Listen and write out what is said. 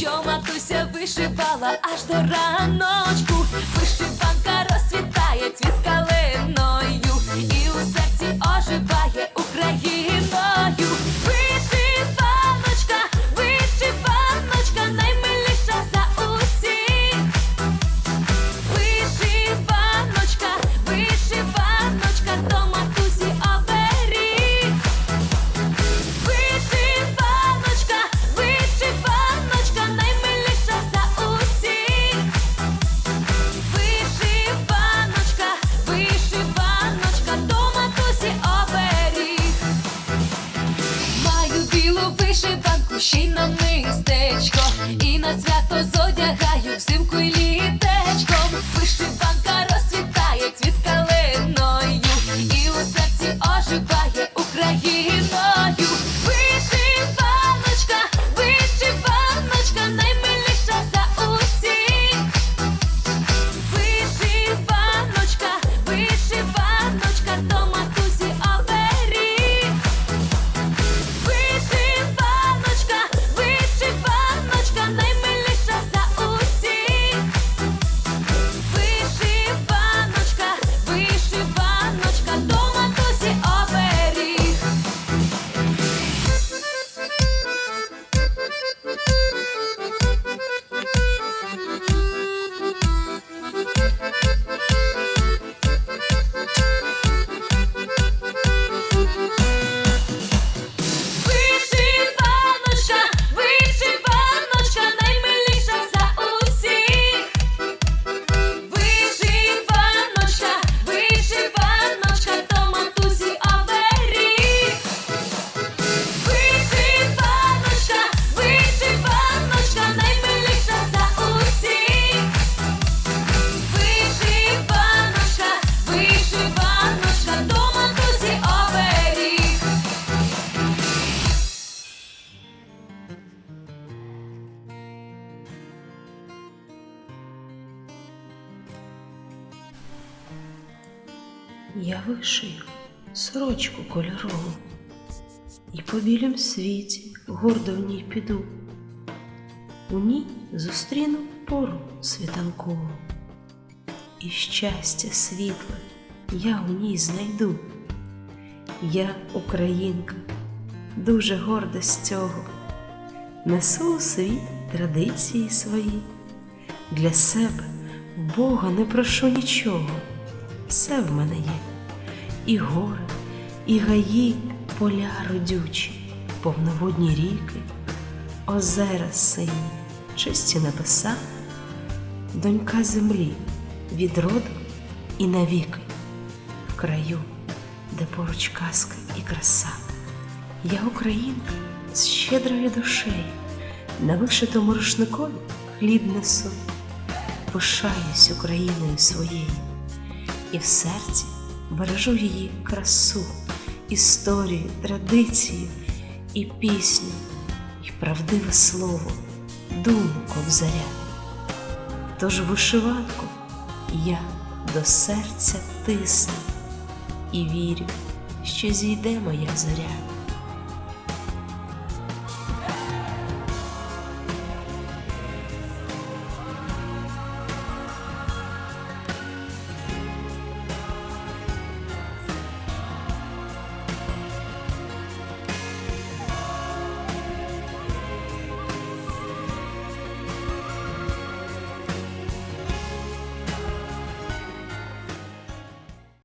що матуся вишивала аж до ран. Білу вишиванку, ще й на мистечко, і на свято зодягаю взимку й літечком. Вишиванка розцвітає Я вишию сорочку кольорову і по білім світі гордо в ній піду. У ній зустріну пору світанкову, і щастя світле я у ній знайду. Я українка, дуже горда з цього, несу у світ традиції свої. Для себе в Бога не прошу нічого, все в мене є. І гори, і гаї, поля родючі, повноводні ріки, озера сині, чисті небеса, донька землі від роду і навіки, в краю, де поруч казка і краса. Я українка з щедрою душею, на вишитому рушникові хліб несу, пишаюсь Україною своєю і в серці бережу її красу, історію, традицію і пісню, і правдиве слово, думу кобзаря. Тож вишиванку я до серця тисну і вірю, що зійде моя зоря.